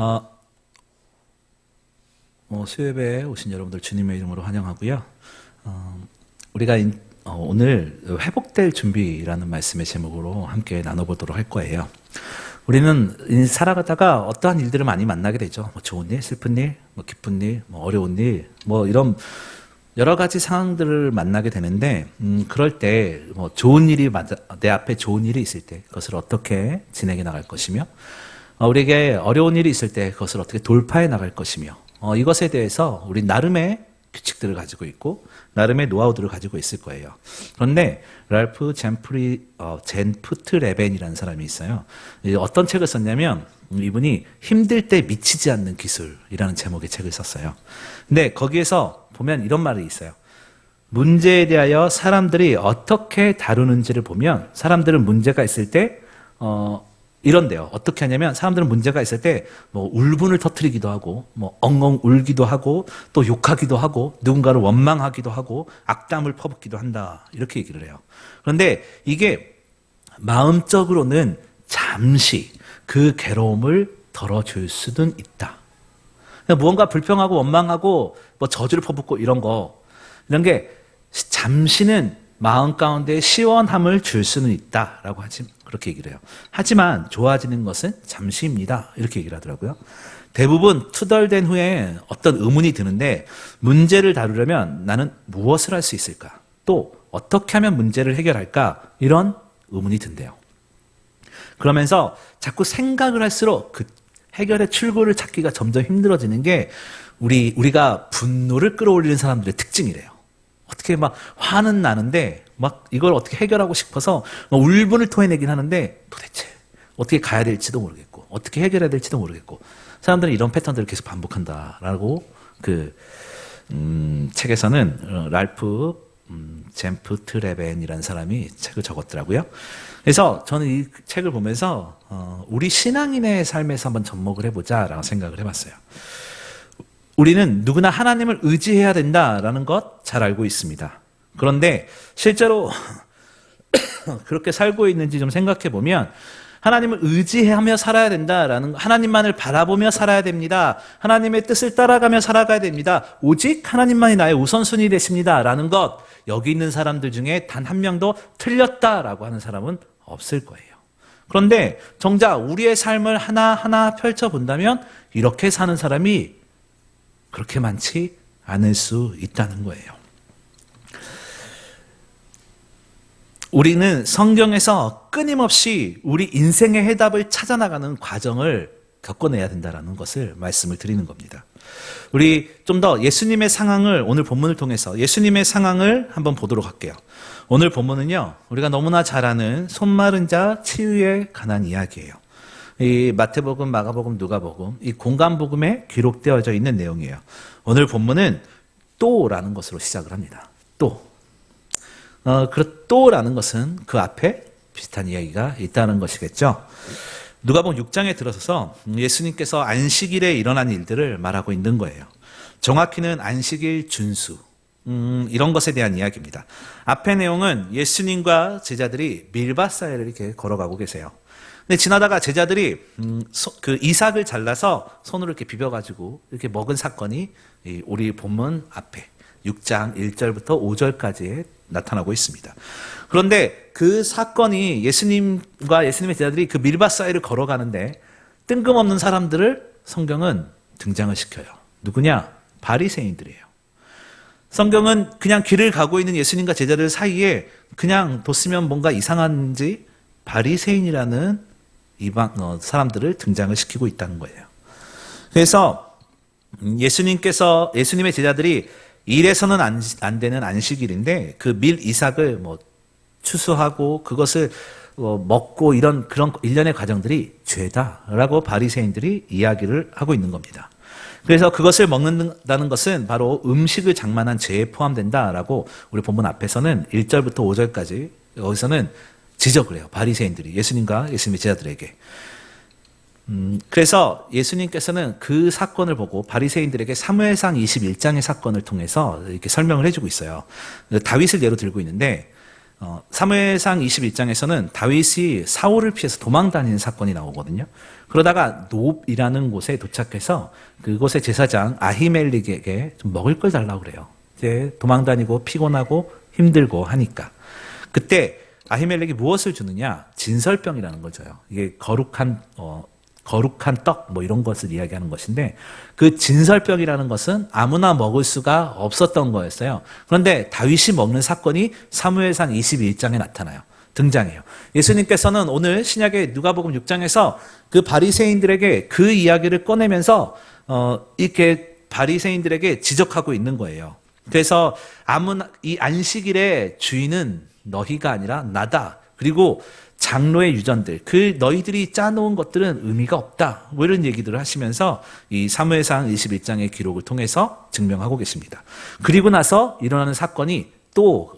어, 뭐 수협에 오신 여러분들 주님의 이름으로 환영하고요. 어, 우리가 인- 어, 오늘 회복될 준비라는 말씀의 제목으로 함께 나눠보도록 할 거예요. 우리는 인- 살아가다가 어떠한 일들을 많이 만나게 되죠. 뭐 좋은 일, 슬픈 일, 뭐 기쁜 일, 뭐 어려운 일, 뭐 이런 여러 가지 상황들을 만나게 되는데, 음, 그럴 때, 뭐, 좋은 일이 맞아, 내 앞에 좋은 일이 있을 때, 그것을 어떻게 진행해 나갈 것이며, 어, 우리에게 어려운 일이 있을 때, 그것을 어떻게 돌파해 나갈 것이며, 어, 이것에 대해서 우리 나름의 규칙들을 가지고 있고, 나름의 노하우들을 가지고 있을 거예요. 그런데, 랄프 젠프리, 어, 젠프트 레벤이라는 사람이 있어요. 이 어떤 책을 썼냐면, 음, 이분이 힘들 때 미치지 않는 기술이라는 제목의 책을 썼어요. 근데 거기에서 보면 이런 말이 있어요. 문제에 대하여 사람들이 어떻게 다루는지를 보면 사람들은 문제가 있을 때, 어, 이런데요. 어떻게 하냐면 사람들은 문제가 있을 때 뭐 울분을 터뜨리기도 하고 뭐 엉엉 울기도 하고 또 욕하기도 하고 누군가를 원망하기도 하고 악담을 퍼붓기도 한다. 이렇게 얘기를 해요. 그런데 이게 마음적으로는 잠시 그 괴로움을 덜어줄 수는 있다. 그냥 무언가 불평하고 원망하고 뭐 저주를 퍼붓고 이런 거 이런 게 잠시는 마음 가운데 시원함을 줄 수는 있다라고 하지 그렇게 얘기를 해요. 하지만 좋아지는 것은 잠시입니다. 이렇게 얘기를 하더라고요. 대부분 투덜된 후에 어떤 의문이 드는데 문제를 다루려면 나는 무엇을 할 수 있을까? 또 어떻게 하면 문제를 해결할까? 이런 의문이 든대요. 그러면서 자꾸 생각을 할수록 그 해결의 출구를 찾기가 점점 힘들어지는 게 우리 우리가 분노를 끌어올리는 사람들의 특징이래요. 어떻게 막 화는 나는데 막 이걸 어떻게 해결하고 싶어서 막 울분을 토해내긴 하는데 도대체 어떻게 가야 될지도 모르겠고 어떻게 해결해야 될지도 모르겠고 사람들은 이런 패턴들을 계속 반복한다라고 그 음, 책에서는 어, 랄프 음, 젠프 트레벤이라는 사람이 책을 적었더라고요. 그래서 저는 이 책을 보면서 어, 우리 신앙인의 삶에서 한번 접목을 해보자라고 생각을 해봤어요. 우리는 누구나 하나님을 의지해야 된다라는 것 잘 알고 있습니다. 그런데 실제로 그렇게 살고 있는지 좀 생각해 보면 하나님을 의지하며 살아야 된다라는 하나님만을 바라보며 살아야 됩니다. 하나님의 뜻을 따라가며 살아가야 됩니다. 오직 하나님만이 나의 우선순위 되십니다라는 것 여기 있는 사람들 중에 단 한 명도 틀렸다라고 하는 사람은 없을 거예요. 그런데 정작 우리의 삶을 하나하나 펼쳐 본다면 이렇게 사는 사람이 그렇게 많지 않을 수 있다는 거예요. 우리는 성경에서 끊임없이 우리 인생의 해답을 찾아나가는 과정을 겪어내야 된다는 것을 말씀을 드리는 겁니다. 우리 좀 더 예수님의 상황을 오늘 본문을 통해서 예수님의 상황을 한번 보도록 할게요. 오늘 본문은요, 우리가 너무나 잘 아는 손마른 자 치유에 관한 이야기예요. 이 마태복음, 마가복음, 누가복음, 이 공간복음에 기록되어져 있는 내용이에요. 오늘 본문은 또라는 것으로 시작을 합니다. 또. 어, 그 또라는 것은 그 앞에 비슷한 이야기가 있다는 것이겠죠. 누가복음 6장에 들어서서 예수님께서 안식일에 일어난 일들을 말하고 있는 거예요. 정확히는 안식일 준수. 음, 이런 것에 대한 이야기입니다. 앞의 내용은 예수님과 제자들이 밀밭 사이를 이렇게 걸어가고 계세요. 근데 지나다가 제자들이 음, 소- 그 이삭을 잘라서 손으로 이렇게 비벼가지고 이렇게 먹은 사건이 이 우리 본문 앞에 6장 1절부터 5절까지에 나타나고 있습니다. 그런데 그 사건이 예수님과 예수님의 제자들이 그 밀밭 사이를 걸어가는데 뜬금없는 사람들을 성경은 등장을 시켜요. 누구냐? 바리새인들이에요. 성경은 그냥 길을 가고 있는 예수님과 제자들 사이에 그냥 뒀으면 뭔가 이상한지 바리새인이라는 이방 어, 사람들을 등장을 시키고 있다는 거예요. 그래서 음, 예수님께서 예수님의 제자들이 일에서는 안, 안 되는 안식일인데 그 밀 이삭을 뭐 추수하고 그것을 어, 먹고 이런 그런 일련의 과정들이 죄다라고 바리새인들이 이야기를 하고 있는 겁니다. 그래서 그것을 먹는다는 것은 바로 음식을 장만한 죄에 포함된다라고 우리 본문 앞에서는 1절부터 5절까지 여기서는 지적을 해요. 바리새인들이 예수님과 예수님의 제자들에게. 음, 그래서 예수님께서는 그 사건을 보고 바리새인들에게 사무엘상 21장의 사건을 통해서 이렇게 설명을 해주고 있어요. 다윗을 예로 들고 있는데 어, 사무엘상 21장에서는 다윗이 사울을 피해서 도망 다니는 사건이 나오거든요. 그러다가 노이라는 곳에 도착해서 그곳의 제사장 아히멜릭에게 좀 먹을 걸 달라고 그래요. 이제 도망 다니고 피곤하고 힘들고 하니까. 그때 아히멜렉이 무엇을 주느냐? 진설병이라는 걸 줘요. 이게 거룩한 어, 거룩한 떡 뭐 이런 것을 이야기하는 것인데 그 진설병이라는 것은 아무나 먹을 수가 없었던 거였어요. 그런데 다윗이 먹는 사건이 사무엘상 22장에 나타나요. 등장해요. 예수님께서는 오늘 신약의 누가복음 6장에서 그 바리새인들에게 그 이야기를 꺼내면서 어 이렇게 바리새인들에게 지적하고 있는 거예요. 그래서 아무나 이 안식일의 주인은 너희가 아니라 나다. 그리고 장로의 유전들, 그 너희들이 짜놓은 것들은 의미가 없다. 뭐 이런 얘기들을 하시면서 이 사무엘상 21장의 기록을 통해서 증명하고 계십니다. 그리고 나서 일어나는 사건이 또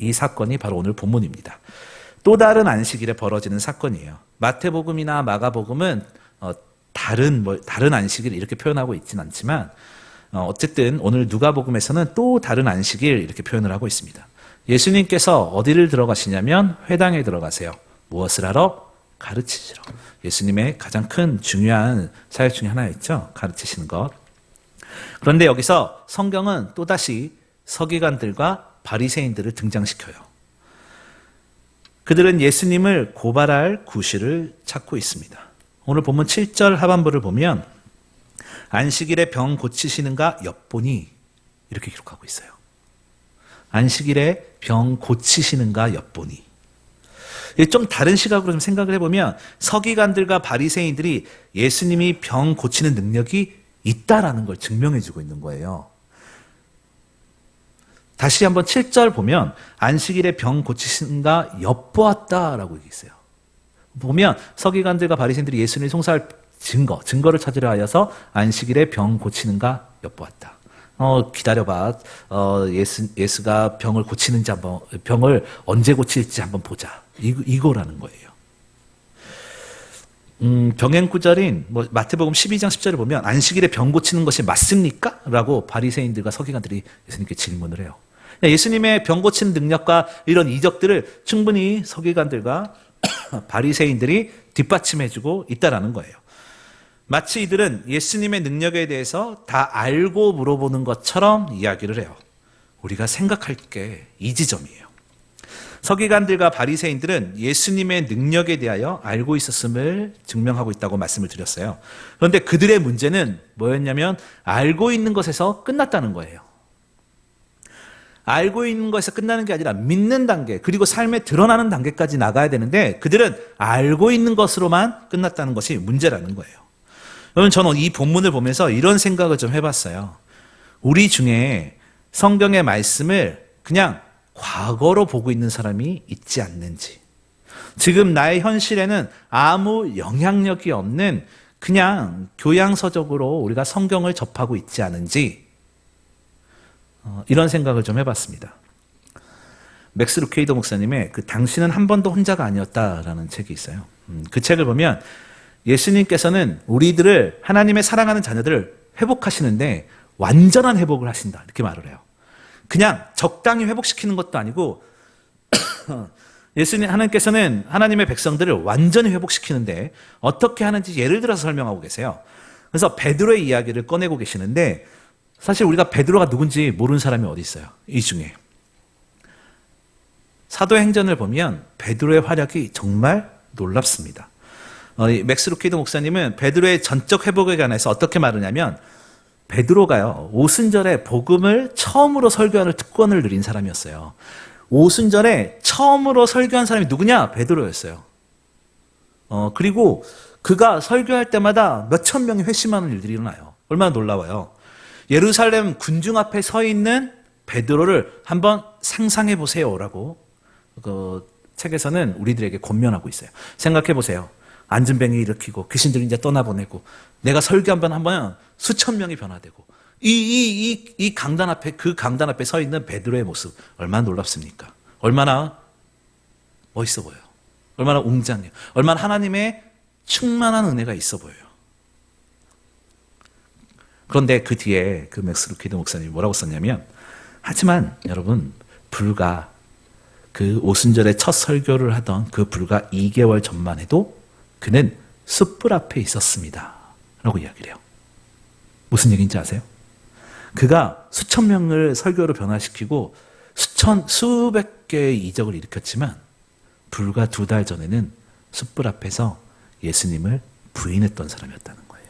이 사건이 바로 오늘 본문입니다. 또 다른 안식일에 벌어지는 사건이에요. 마태복음이나 마가복음은 어, 다른 뭐 다른 안식일 이렇게 표현하고 있지는 않지만 어, 어쨌든 오늘 누가복음에서는 또 다른 안식일 이렇게 표현을 하고 있습니다. 예수님께서 어디를 들어가시냐면 회당에 들어가세요. 무엇을 하러? 가르치시러. 예수님의 가장 큰 중요한 사역 중에 하나였죠. 가르치시는 것. 그런데 여기서 성경은 또다시 서기관들과 바리새인들을 등장시켜요. 그들은 예수님을 고발할 구실을 찾고 있습니다. 오늘 본문 7절 하반부를 보면 안식일에 병 고치시는가 엿보니 이렇게 기록하고 있어요. 안식일에 병 고치시는가 엿보니. 좀 다른 시각으로 좀 생각을 해보면 서기관들과 바리새인들이 예수님이 병 고치는 능력이 있다라는 걸 증명해주고 있는 거예요. 다시 한번 7절 보면 안식일에 병 고치신가 엿보았다라고 얘기했어요. 보면 서기관들과 바리새인들이 예수님의 송사할 증거, 증거를 찾으려 하여서 안식일에 병 고치는가 엿보았다. 어, 기다려봐. 어, 예수, 예수가 병을 고치는지 한번, 병을 언제 고칠지 한번 보자. 이, 이거라는 거예요. 음, 병행 구절인 뭐 마태복음 12장 10절을 보면 안식일에 병 고치는 것이 맞습니까? 라고 바리새인들과 서기관들이 예수님께 질문을 해요. 예수님의 병 고치는 능력과 이런 이적들을 충분히 서기관들과 바리새인들이 뒷받침해주고 있다라는 거예요. 마치 이들은 예수님의 능력에 대해서 다 알고 물어보는 것처럼 이야기를 해요. 우리가 생각할 게 이 지점이에요. 서기관들과 바리새인들은 예수님의 능력에 대하여 알고 있었음을 증명하고 있다고 말씀을 드렸어요. 그런데 그들의 문제는 뭐였냐면 알고 있는 것에서 끝났다는 거예요. 알고 있는 것에서 끝나는 게 아니라 믿는 단계, 그리고 삶에 드러나는 단계까지 나가야 되는데 그들은 알고 있는 것으로만 끝났다는 것이 문제라는 거예요. 여러분, 저는 이 본문을 보면서 이런 생각을 좀 해봤어요. 우리 중에 성경의 말씀을 그냥 과거로 보고 있는 사람이 있지 않는지. 지금 나의 현실에는 아무 영향력이 없는 그냥 교양서적으로 우리가 성경을 접하고 있지 않은지 어, 이런 생각을 좀 해봤습니다. 맥스 루케이더 목사님의 그 당신은 한 번도 혼자가 아니었다라는 책이 있어요. 음, 그 책을 보면 예수님께서는 우리들을 하나님의 사랑하는 자녀들을 회복하시는데 완전한 회복을 하신다 이렇게 말을 해요. 그냥 적당히 회복시키는 것도 아니고 예수님 하나님께서는 하나님의 백성들을 완전히 회복시키는데 어떻게 하는지 예를 들어서 설명하고 계세요. 그래서 베드로의 이야기를 꺼내고 계시는데 사실 우리가 베드로가 누군지 모르는 사람이 어디 있어요? 이 중에 사도행전을 보면 베드로의 활약이 정말 놀랍습니다. 어, 맥스 루키드 목사님은 베드로의 전적 회복에 관해서 어떻게 말하냐면 베드로가요, 오순절에 복음을 처음으로 설교하는 특권을 누린 사람이었어요. 오순절에 처음으로 설교한 사람이 누구냐? 베드로였어요. 어, 그리고 그가 설교할 때마다 몇천 명이 회심하는 일들이 일어나요. 얼마나 놀라워요. 예루살렘 군중 앞에 서 있는 베드로를 한번 상상해 보세요라고 그 책에서는 우리들에게 권면하고 있어요. 생각해 보세요. 안전뱅이 일으키고 귀신들이 이제 떠나보내고 내가 설교 한번 하면 수천 명이 변화되고 이, 이, 이, 이 강단 앞에 그 강단 앞에 서 있는 베드로의 모습 얼마나 놀랍습니까? 얼마나 멋있어 보여요. 얼마나 웅장해요. 얼마나 하나님의 충만한 은혜가 있어 보여요. 그런데 그 뒤에 그 맥스 루키드 목사님이 뭐라고 썼냐면 하지만 여러분 불과 그 오순절에 첫 설교를 하던 그 불과 2개월 전만 해도 그는 숯불 앞에 있었습니다. 라고 이야기를 해요. 무슨 얘기인지 아세요? 그가 수천 명을 설교로 변화시키고 수천, 수백 개의 이적을 일으켰지만 불과 두 달 전에는 숯불 앞에서 예수님을 부인했던 사람이었다는 거예요.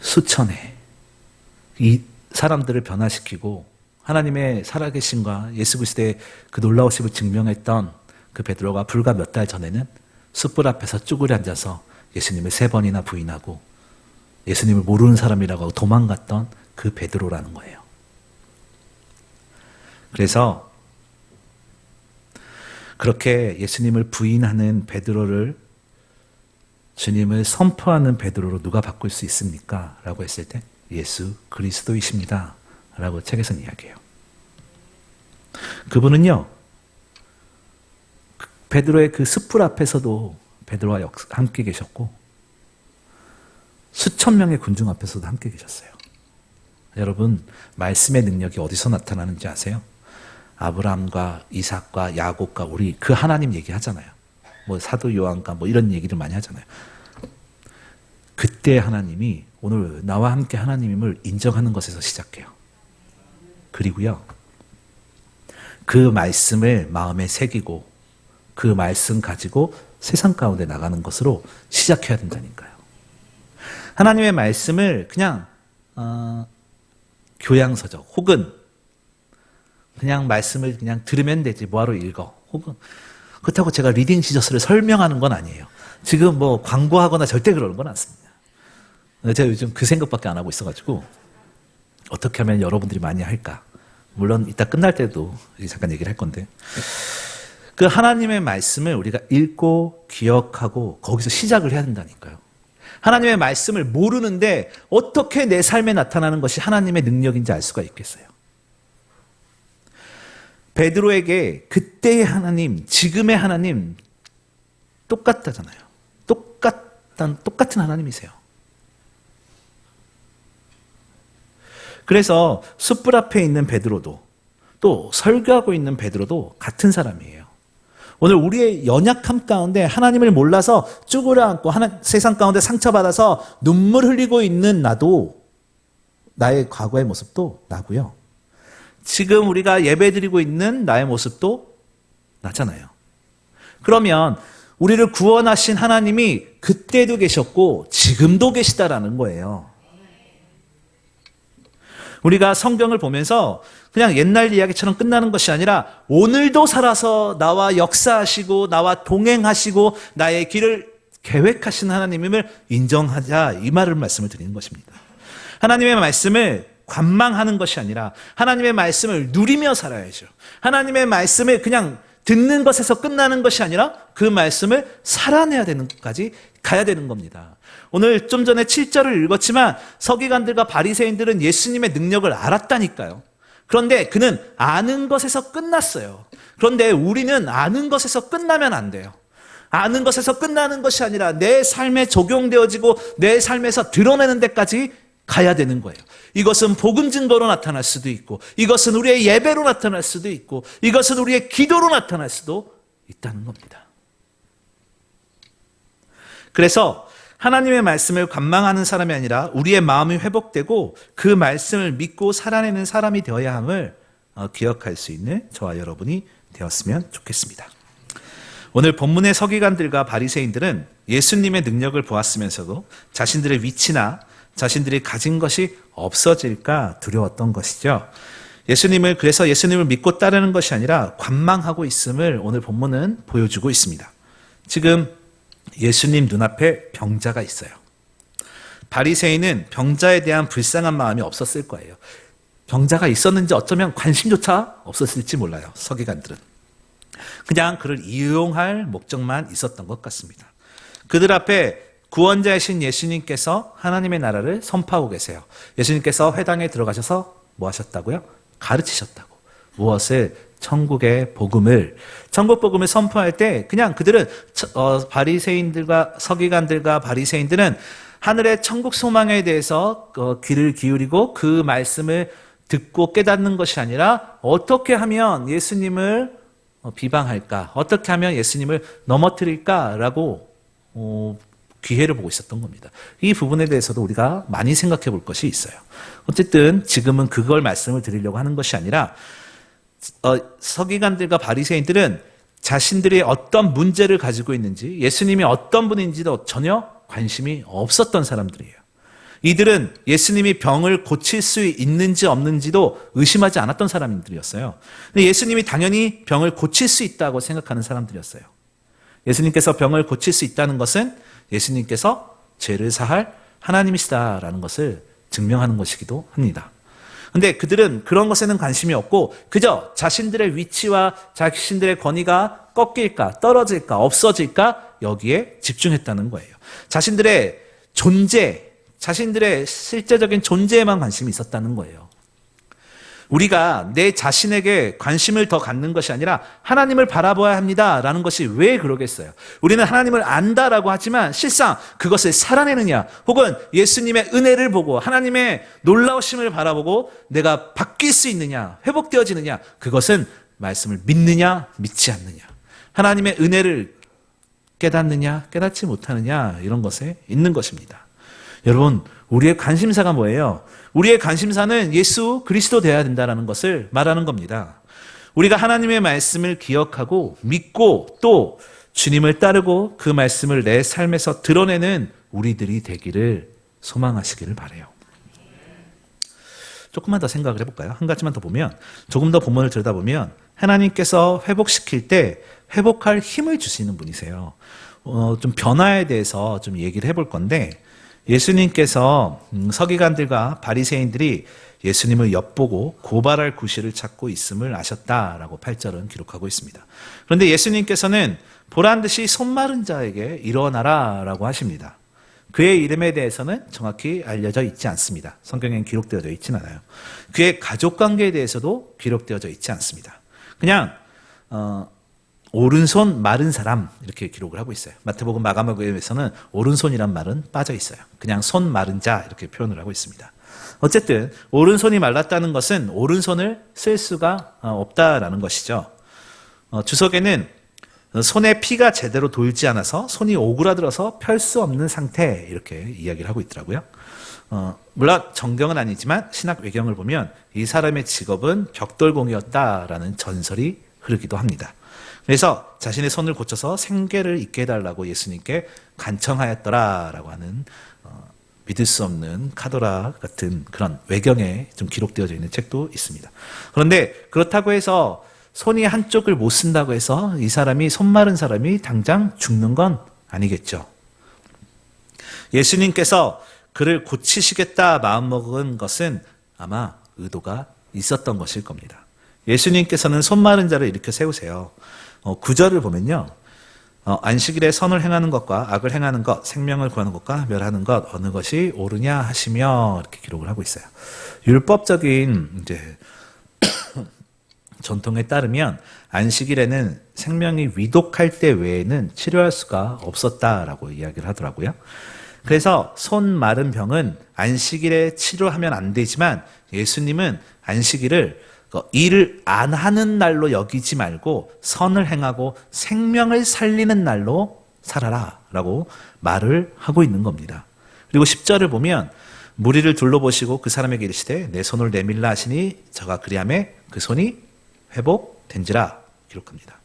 수천에 이 사람들을 변화시키고 하나님의 살아계심과 예수 그리스도의 그 놀라우심을 증명했던 그 베드로가 불과 몇 달 전에는 숯불 앞에서 쭈그려 앉아서 예수님을 세 번이나 부인하고 예수님을 모르는 사람이라고 하고 도망갔던 그 베드로라는 거예요. 그래서 그렇게 예수님을 부인하는 베드로를 주님을 선포하는 베드로로 누가 바꿀 수 있습니까? 라고 했을 때 예수 그리스도이십니다. 라고 책에서는 이야기해요. 그분은요, 그 베드로의 그 숯불 앞에서도 베드로와 역- 함께 계셨고, 수천 명의 군중 앞에서도 함께 계셨어요. 여러분, 말씀의 능력이 어디서 나타나는지 아세요? 아브라함과 이삭과 야곱과 우리 그 하나님 얘기하잖아요. 뭐 사도 요한과 뭐 이런 얘기를 많이 하잖아요. 그때 하나님이 오늘 나와 함께 하나님임을 인정하는 것에서 시작해요. 그리고요. 그 말씀을 마음에 새기고 그 말씀 가지고 세상 가운데 나가는 것으로 시작해야 된다니까요. 하나님의 말씀을 그냥 어, 교양서적 혹은 그냥 말씀을 그냥 들으면 되지 뭐하러 읽어 혹은 그렇다고 제가 리딩 지저스를 설명하는 건 아니에요. 지금 뭐 광고하거나 절대 그러는 건 않습니다. 제가 요즘 그 생각밖에 안 하고 있어가지고 어떻게 하면 여러분들이 많이 할까? 물론 이따 끝날 때도 잠깐 얘기를 할 건데 그 하나님의 말씀을 우리가 읽고 기억하고 거기서 시작을 해야 된다니까요. 하나님의 말씀을 모르는데 어떻게 내 삶에 나타나는 것이 하나님의 능력인지 알 수가 있겠어요. 베드로에게 그때의 하나님, 지금의 하나님 똑같다잖아요. 똑같단 똑같은 하나님이세요. 그래서 숯불 앞에 있는 베드로도 또 설교하고 있는 베드로도 같은 사람이에요. 오늘 우리의 연약함 가운데 하나님을 몰라서 쭈그려 앉고 하나, 세상 가운데 상처받아서 눈물 흘리고 있는 나도 나의 과거의 모습도 나고요. 지금 우리가 예배드리고 있는 나의 모습도 나잖아요. 그러면 우리를 구원하신 하나님이 그때도 계셨고 지금도 계시다라는 거예요. 우리가 성경을 보면서 그냥 옛날 이야기처럼 끝나는 것이 아니라 오늘도 살아서 나와 역사하시고 나와 동행하시고 나의 길을 계획하신 하나님임을 인정하자 이 말을 말씀을 드리는 것입니다. 하나님의 말씀을 관망하는 것이 아니라 하나님의 말씀을 누리며 살아야죠. 하나님의 말씀을 그냥 듣는 것에서 끝나는 것이 아니라 그 말씀을 살아내야 되는 것까지 가야 되는 겁니다. 오늘 좀 전에 7절을 읽었지만 서기관들과 바리새인들은 예수님의 능력을 알았다니까요. 그런데 그는 아는 것에서 끝났어요. 그런데 우리는 아는 것에서 끝나면 안 돼요. 아는 것에서 끝나는 것이 아니라 내 삶에 적용되어지고 내 삶에서 드러내는 데까지 가야 되는 거예요. 이것은 복음 증거로 나타날 수도 있고, 이것은 우리의 예배로 나타날 수도 있고, 이것은 우리의 기도로 나타날 수도 있다는 겁니다. 그래서 하나님의 말씀을 관망하는 사람이 아니라 우리의 마음이 회복되고 그 말씀을 믿고 살아내는 사람이 되어야 함을 어, 기억할 수 있는 저와 여러분이 되었으면 좋겠습니다. 오늘 본문의 서기관들과 바리새인들은 예수님의 능력을 보았으면서도 자신들의 위치나 자신들이 가진 것이 없어질까 두려웠던 것이죠. 예수님을 그래서 예수님을 믿고 따르는 것이 아니라 관망하고 있음을 오늘 본문은 보여주고 있습니다. 지금 예수님 눈앞에 병자가 있어요. 바리새인은 병자에 대한 불쌍한 마음이 없었을 거예요. 병자가 있었는지 어쩌면 관심조차 없었을지 몰라요. 서기관들은. 그냥 그를 이용할 목적만 있었던 것 같습니다. 그들 앞에 구원자이신 예수님께서 하나님의 나라를 선포하고 계세요. 예수님께서 회당에 들어가셔서 뭐 하셨다고요? 가르치셨다고. 무엇을? 천국의 복음을 천국 복음을 선포할 때 그냥 그들은 어, 바리새인들과 서기관들과 바리새인들은 하늘의 천국 소망에 대해서 어, 귀를 기울이고 그 말씀을 듣고 깨닫는 것이 아니라 어떻게 하면 예수님을 어, 비방할까? 어떻게 하면 예수님을 넘어뜨릴까라고 어, 기회를 보고 있었던 겁니다. 이 부분에 대해서도 우리가 많이 생각해 볼 것이 있어요. 어쨌든 지금은 그걸 말씀을 드리려고 하는 것이 아니라 어, 서기관들과 바리새인들은 자신들이 어떤 문제를 가지고 있는지 예수님이 어떤 분인지도 전혀 관심이 없었던 사람들이에요. 이들은 예수님이 병을 고칠 수 있는지 없는지도 의심하지 않았던 사람들이었어요. 근데 예수님이 당연히 병을 고칠 수 있다고 생각하는 사람들이었어요. 예수님께서 병을 고칠 수 있다는 것은 예수님께서 죄를 사할 하나님이시다라는 것을 증명하는 것이기도 합니다. 근데 그들은 그런 것에는 관심이 없고 그저 자신들의 위치와 자신들의 권위가 꺾일까 떨어질까 없어질까 여기에 집중했다는 거예요. 자신들의 존재, 자신들의 실제적인 존재에만 관심이 있었다는 거예요. 우리가 내 자신에게 관심을 더 갖는 것이 아니라 하나님을 바라봐야 합니다라는 것이 왜 그러겠어요? 우리는 하나님을 안다라고 하지만 실상 그것을 살아내느냐? 혹은 예수님의 은혜를 보고 하나님의 놀라우심을 바라보고 내가 바뀔 수 있느냐? 회복되어지느냐? 그것은 말씀을 믿느냐? 믿지 않느냐? 하나님의 은혜를 깨닫느냐? 깨닫지 못하느냐? 이런 것에 있는 것입니다. 여러분 우리의 관심사가 뭐예요? 우리의 관심사는 예수 그리스도 되어야 된다는 것을 말하는 겁니다. 우리가 하나님의 말씀을 기억하고 믿고 또 주님을 따르고 그 말씀을 내 삶에서 드러내는 우리들이 되기를 소망하시기를 바래요. 조금만 더 생각을 해볼까요? 한 가지만 더 보면 조금 더 본문을 들여다보면 하나님께서 회복시킬 때 회복할 힘을 주시는 분이세요. 어, 좀 변화에 대해서 좀 얘기를 해볼 건데 예수님께서 음, 서기관들과 바리새인들이 예수님을 엿보고 고발할 구실을 찾고 있음을 아셨다라고 8절은 기록하고 있습니다. 그런데 예수님께서는 보란 듯이 손마른 자에게 일어나라라고 하십니다. 그의 이름에 대해서는 정확히 알려져 있지 않습니다. 성경엔 기록되어져 있진 않아요. 그의 가족 관계에 대해서도 기록되어져 있지 않습니다. 그냥 어, 오른손 마른 사람 이렇게 기록을 하고 있어요. 마태복음 마가복음에서는 오른손이란 말은 빠져 있어요. 그냥 손 마른 자 이렇게 표현을 하고 있습니다. 어쨌든 오른손이 말랐다는 것은 오른손을 쓸 수가 어, 없다라는 것이죠. 어, 주석에는 손에 피가 제대로 돌지 않아서 손이 오그라들어서 펼 수 없는 상태 이렇게 이야기를 하고 있더라고요. 어, 물론 정경은 아니지만 신학 외경을 보면 이 사람의 직업은 벽돌공이었다라는 전설이 흐르기도 합니다. 그래서 자신의 손을 고쳐서 생계를 잊게 해달라고 예수님께 간청하였더라라고 하는 어, 믿을 수 없는 카도라 같은 그런 외경에 좀 기록되어져 있는 책도 있습니다. 그런데 그렇다고 해서 손이 한쪽을 못 쓴다고 해서 이 사람이 손 마른 사람이 당장 죽는 건 아니겠죠. 예수님께서 그를 고치시겠다 마음먹은 것은 아마 의도가 있었던 것일 겁니다. 예수님께서는 손 마른 자를 일으켜 세우세요. 어, 구절을 보면요. 어, 안식일에 선을 행하는 것과 악을 행하는 것, 생명을 구하는 것과 멸하는 것 어느 것이 옳으냐 하시며 이렇게 기록을 하고 있어요. 율법적인 이제 전통에 따르면 안식일에는 생명이 위독할 때 외에는 치료할 수가 없었다라고 이야기를 하더라고요. 그래서 손 마른 병은 안식일에 치료하면 안 되지만 예수님은 안식일을 그 일을 안 하는 날로 여기지 말고 선을 행하고 생명을 살리는 날로 살아라 라고 말을 하고 있는 겁니다. 그리고 10절을 보면 무리를 둘러보시고 그 사람에게 이르시되 내 손을 내밀라 하시니 저가 그리함에 그 손이 회복된지라 기록합니다.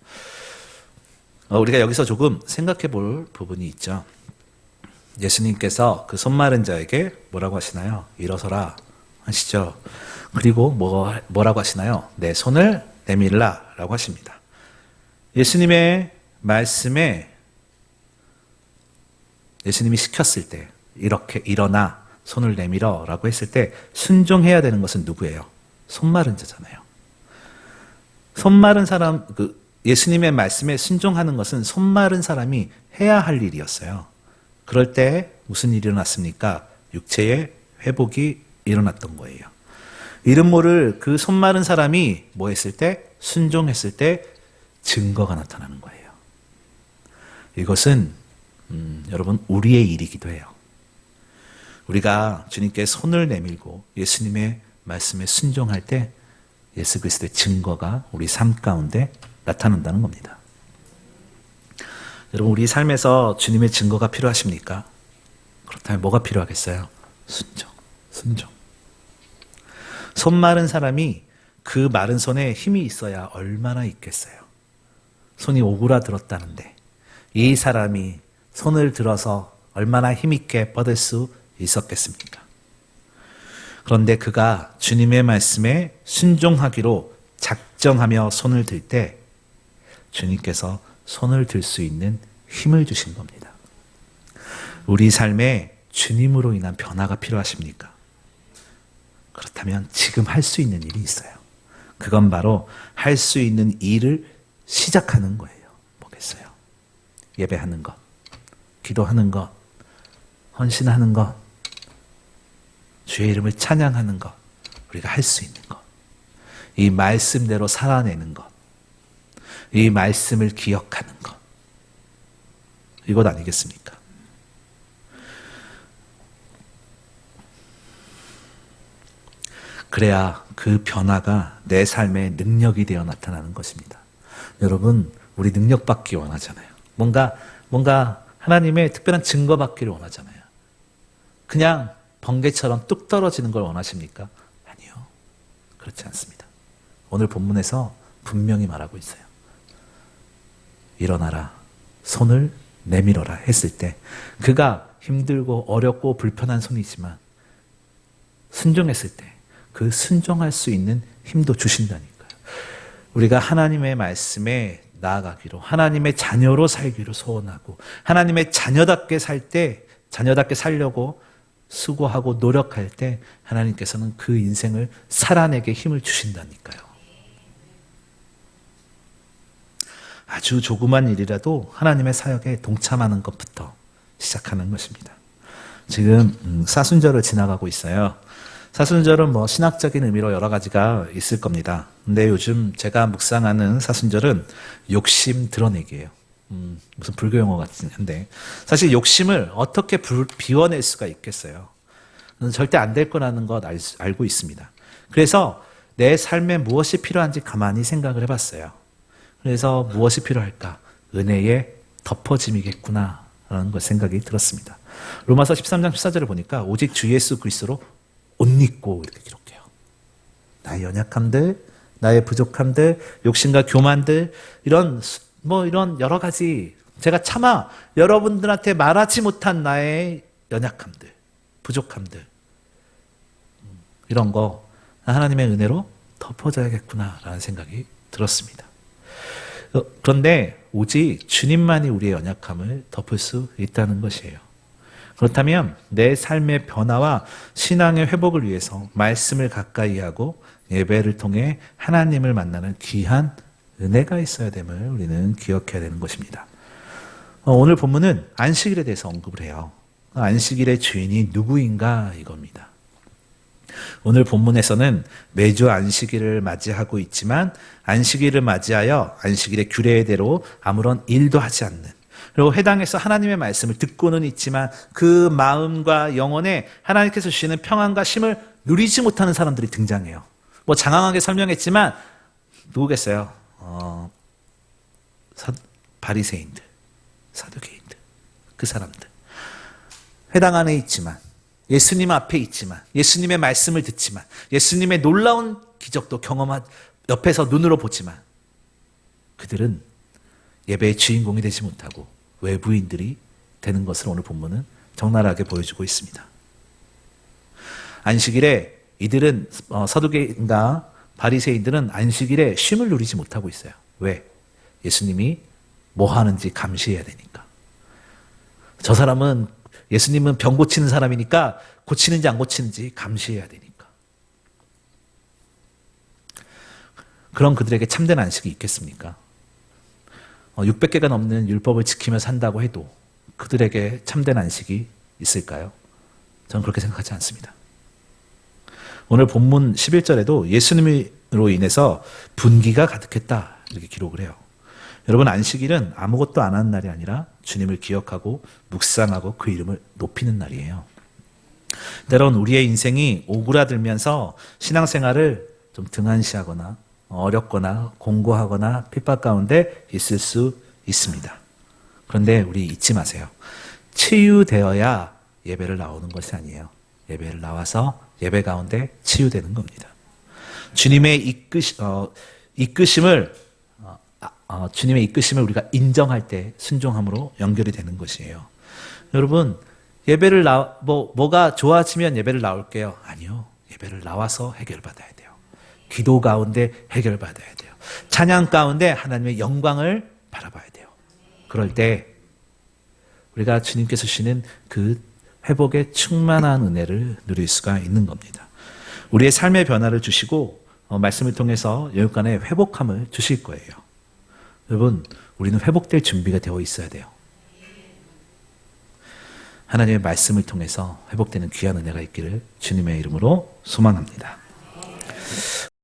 어, 우리가 여기서 조금 생각해 볼 부분이 있죠. 예수님께서 그 손마른 자에게 뭐라고 하시나요? 일어서라 하시죠. 그리고 뭐, 뭐라고 하시나요? 내 손을 내밀라 라고 하십니다. 예수님의 말씀에 예수님이 시켰을 때 이렇게 일어나 손을 내밀어 라고 했을 때 순종해야 되는 것은 누구예요? 손마른 자잖아요. 손마른 사람, 그 예수님의 말씀에 순종하는 것은 손마른 사람이 해야 할 일이었어요. 그럴 때 무슨 일이 일어났습니까? 육체의 회복이 일어났던 거예요. 이름 모를 그 손 마른 사람이 뭐 했을 때? 순종했을 때 증거가 나타나는 거예요. 이것은, 음, 여러분, 우리의 일이기도 해요. 우리가 주님께 손을 내밀고 예수님의 말씀에 순종할 때 예수 그리스도의 증거가 우리 삶 가운데 나타난다는 겁니다. 여러분 우리 삶에서 주님의 증거가 필요하십니까? 그렇다면 뭐가 필요하겠어요? 순종, 순종. 손 마른 사람이 그 마른 손에 힘이 있어야 얼마나 있겠어요. 손이 오그라들었다는데 이 사람이 손을 들어서 얼마나 힘있게 뻗을 수 있었겠습니까? 그런데 그가 주님의 말씀에 순종하기로 작정하며 손을 들 때 주님께서 손을 들 수 있는 힘을 주신 겁니다. 우리 삶에 주님으로 인한 변화가 필요하십니까? 그렇다면 지금 할 수 있는 일이 있어요. 그건 바로 할 수 있는 일을 시작하는 거예요. 뭐겠어요? 예배하는 것, 기도하는 것, 헌신하는 것, 주의 이름을 찬양하는 것, 우리가 할 수 있는 것, 이 말씀대로 살아내는 것, 이 말씀을 기억하는 것, 이것 아니겠습니까? 그래야 그 변화가 내 삶의 능력이 되어 나타나는 것입니다. 여러분, 우리 능력 받기 원하잖아요. 뭔가, 뭔가 하나님의 특별한 증거 받기를 원하잖아요. 그냥 번개처럼 뚝 떨어지는 걸 원하십니까? 아니요. 그렇지 않습니다. 오늘 본문에서 분명히 말하고 있어요. 일어나라. 손을 내밀어라 했을 때 그가 힘들고 어렵고 불편한 손이지만 순종했을 때 그 순종할 수 있는 힘도 주신다니까요. 우리가 하나님의 말씀에 나아가기로 하나님의 자녀로 살기로 소원하고 하나님의 자녀답게 살 때 자녀답게 살려고 수고하고 노력할 때 하나님께서는 그 인생을 살아내게 힘을 주신다니까요. 아주 조그만 일이라도 하나님의 사역에 동참하는 것부터 시작하는 것입니다. 지금 음, 사순절을 지나가고 있어요. 사순절은 뭐 신학적인 의미로 여러 가지가 있을 겁니다. 근데 요즘 제가 묵상하는 사순절은 욕심 드러내기예요. 음, 무슨 불교 용어 같긴 한데 사실 욕심을 어떻게 불, 비워낼 수가 있겠어요. 절대 안 될 거라는 것 알, 알고 있습니다. 그래서 내 삶에 무엇이 필요한지 가만히 생각을 해봤어요. 그래서 무엇이 필요할까? 은혜의 덮어짐이겠구나. 라는 것 생각이 들었습니다. 로마서 13장 14절을 보니까 오직 주 예수 그리스도로 옷 입고 이렇게 기록해요. 나의 연약함들, 나의 부족함들, 욕심과 교만들, 이런, 뭐 이런 여러 가지 제가 차마 여러분들한테 말하지 못한 나의 연약함들, 부족함들, 음, 이런 거 하나님의 은혜로 덮어져야겠구나라는 생각이 들었습니다. 어, 그런데 오직 주님만이 우리의 연약함을 덮을 수 있다는 것이에요. 그렇다면 내 삶의 변화와 신앙의 회복을 위해서 말씀을 가까이 하고 예배를 통해 하나님을 만나는 귀한 은혜가 있어야 됨을 우리는 기억해야 되는 것입니다. 어, 오늘 본문은 안식일에 대해서 언급을 해요. 안식일의 주인이 누구인가 이겁니다. 오늘 본문에서는 매주 안식일을 맞이하고 있지만 안식일을 맞이하여 안식일의 규례대로 아무런 일도 하지 않는 그리고 해당해서 하나님의 말씀을 듣고는 있지만 그 마음과 영혼에 하나님께서 주시는 평안과 심을 누리지 못하는 사람들이 등장해요. 뭐 장황하게 설명했지만 누구겠어요? 어, 사, 바리새인들, 사두개인들, 그 사람들. 회당 안에 있지만 예수님 앞에 있지만 예수님의 말씀을 듣지만 예수님의 놀라운 기적도 경험한 옆에서 눈으로 보지만 그들은 예배의 주인공이 되지 못하고 외부인들이 되는 것을 오늘 본문은 적나라하게 보여주고 있습니다. 안식일에 이들은 어, 서두개인가 바리새인들은 안식일에 쉼을 누리지 못하고 있어요. 왜? 예수님이 뭐 하는지 감시해야 되니까. 저 사람은 예수님은 병 고치는 사람이니까 고치는지 안 고치는지 감시해야 되니까. 그런 그들에게 참된 안식이 있겠습니까? 600개가 어, 넘는 율법을 지키며 산다고 해도 그들에게 참된 안식이 있을까요? 저는 그렇게 생각하지 않습니다. 오늘 본문 11절에도 예수님으로 인해서 분기가 가득했다. 이렇게 기록을 해요. 여러분, 안식일은 아무것도 안 하는 날이 아니라 주님을 기억하고 묵상하고 그 이름을 높이는 날이에요. 때론 우리의 인생이 오그라들면서 신앙생활을 좀 등한시하거나 어렵거나 공고하거나 핍박 가운데 있을 수 있습니다. 그런데 우리 잊지 마세요. 치유되어야 예배를 나오는 것이 아니에요. 예배를 나와서 예배 가운데 치유되는 겁니다. 주님의 이끄시, 어, 이끄심을 어, 아, 어, 주님의 이끄심을 우리가 인정할 때 순종함으로 연결이 되는 것이에요. 여러분 예배를 나, 뭐 뭐가 좋아지면 예배를 나올게요. 아니요. 예배를 나와서 해결받아야 돼요. 기도 가운데 해결받아야 돼요. 찬양 가운데 하나님의 영광을 바라봐야 돼요. 그럴 때 우리가 주님께서 주시는 그 회복의 충만한 은혜를 누릴 수가 있는 겁니다. 우리의 삶의 변화를 주시고 어, 말씀을 통해서 여육간의 회복함을 주실 거예요. 여러분, 우리는 회복될 준비가 되어 있어야 돼요. 하나님의 말씀을 통해서 회복되는 귀한 은혜가 있기를 주님의 이름으로 소망합니다.